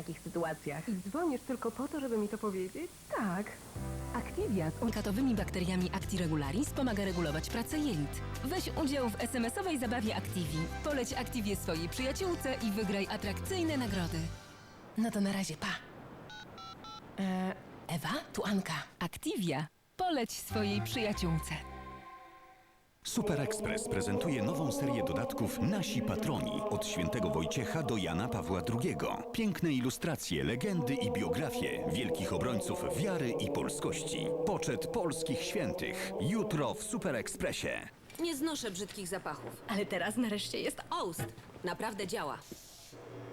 takich sytuacjach. I dzwonisz tylko po to, żeby mi to powiedzieć? Tak. Activia z unikatowymi bakteriami Actiregularis pomaga regulować pracę jelit. Weź udział w SMS-owej zabawie Activi. Poleć Activię swojej przyjaciółce i wygraj atrakcyjne nagrody. No to na razie, pa. E, Ewa, tu Anka. Activia. Poleć swojej przyjaciółce. Super Express prezentuje nową serię dodatków Nasi Patroni od świętego Wojciecha do Jana Pawła II. Piękne ilustracje, legendy i biografie wielkich obrońców wiary i polskości. Poczet polskich świętych. Jutro w Super Expressie. Nie znoszę brzydkich zapachów. Ale teraz nareszcie jest Oust. Naprawdę działa.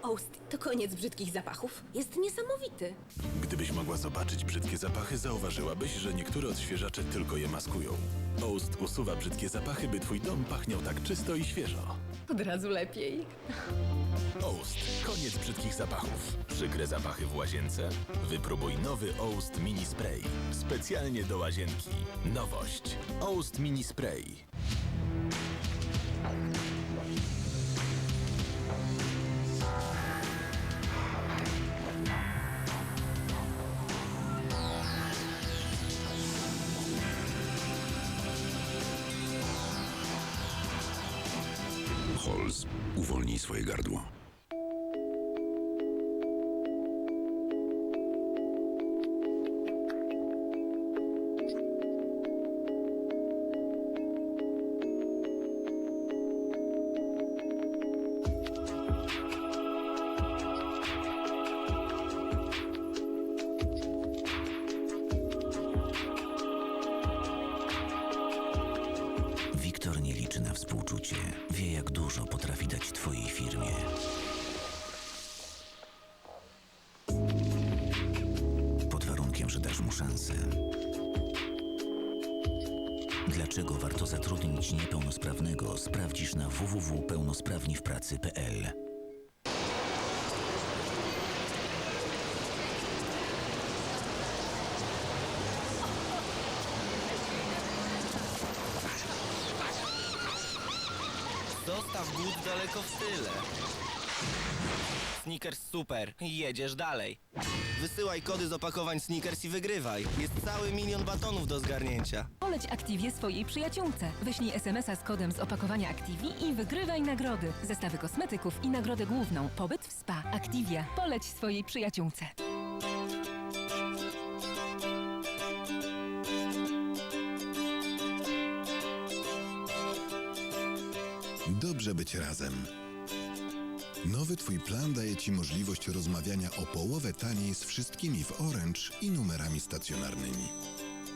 Oust to koniec brzydkich zapachów. Jest niesamowity. Gdybyś mogła zobaczyć brzydkie zapachy, zauważyłabyś, że niektóre odświeżacze tylko je maskują. Oust usuwa brzydkie zapachy, by twój dom pachniał tak czysto i świeżo. Od razu lepiej. Oust. Koniec brzydkich zapachów. Przykre zapachy w łazience? Wypróbuj nowy Oust Mini Spray. Specjalnie do łazienki. Nowość. Oust Mini Spray. Holz, uwolnij swoje gardło. Szansę. Dlaczego warto zatrudnić niepełnosprawnego, sprawdzisz na www.pełnosprawniwpracy.pl. Zostaw głód daleko w tyle. Snickers super. Jedziesz dalej. Wysyłaj kody z opakowań Snickers i wygrywaj. Jest cały milion batonów do zgarnięcia. Poleć Activię swojej przyjaciółce. Wyślij SMS-a z kodem z opakowania Activi i wygrywaj nagrody. Zestawy kosmetyków i nagrodę główną. Pobyt w spa. Activia. Poleć swojej przyjaciółce. Dobrze być razem. Nowy Twój plan daje Ci możliwość rozmawiania o połowę taniej z wszystkimi w Orange i numerami stacjonarnymi.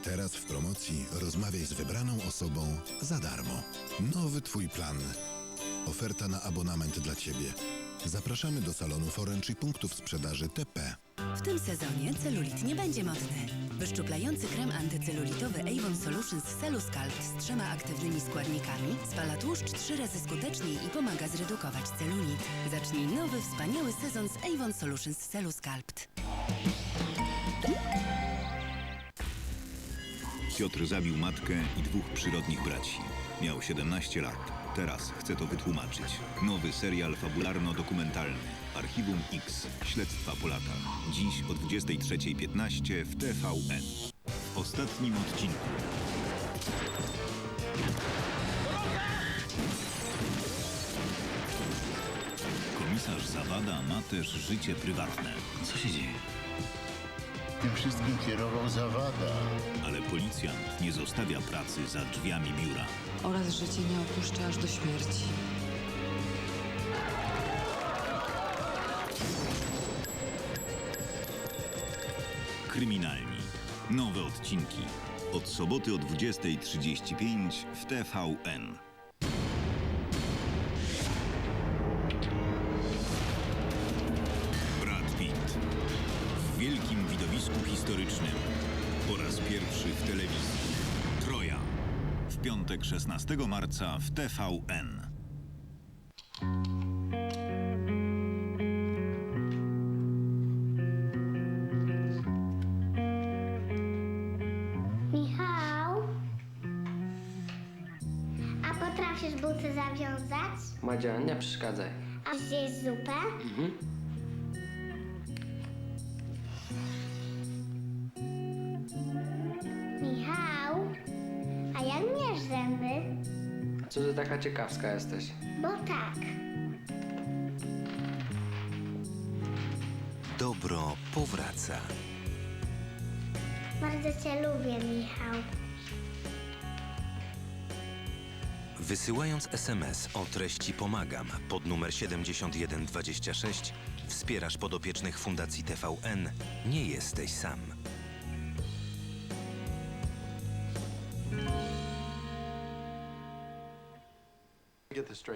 Teraz w promocji rozmawiaj z wybraną osobą za darmo. Nowy Twój plan. Oferta na abonament dla Ciebie. Zapraszamy do salonów Orange i punktów sprzedaży TP. W tym sezonie celulit nie będzie modny. Wyszczuplający krem antycelulitowy Avon Solutions Celluscalp z trzema aktywnymi składnikami spala tłuszcz trzy razy skuteczniej i pomaga zredukować celulit. Zacznij nowy, wspaniały sezon z Avon Solutions Celluscalp. Piotr zabił matkę i dwóch przyrodnich braci. Miał 17 lat. Teraz chce to wytłumaczyć. Nowy serial fabularno-dokumentalny Archiwum X. Śledztwa po latach. Dziś o 23.15 w TVN. W ostatnim odcinku. Komisarz Zawada ma też życie prywatne. Co się dzieje? Tym wszystkim kierował zawada. Ale policjant nie zostawia pracy za drzwiami biura. Oraz życie nie opuszcza aż do śmierci. Kryminalni. Nowe odcinki. Od soboty o 20.35 w TVN. Historycznym. Po raz pierwszy w telewizji. Troja. W piątek 16 marca w TVN. Michał? A potrafisz buty zawiązać? Madzia, nie przeszkadzaj. A zjeść zupę? Co ty taka ciekawska jesteś? Bo tak. Dobro powraca. Bardzo cię lubię, Michał. Wysyłając SMS o treści Pomagam pod numer 7126 wspierasz podopiecznych Fundacji TVN. Nie jesteś sam. this straight.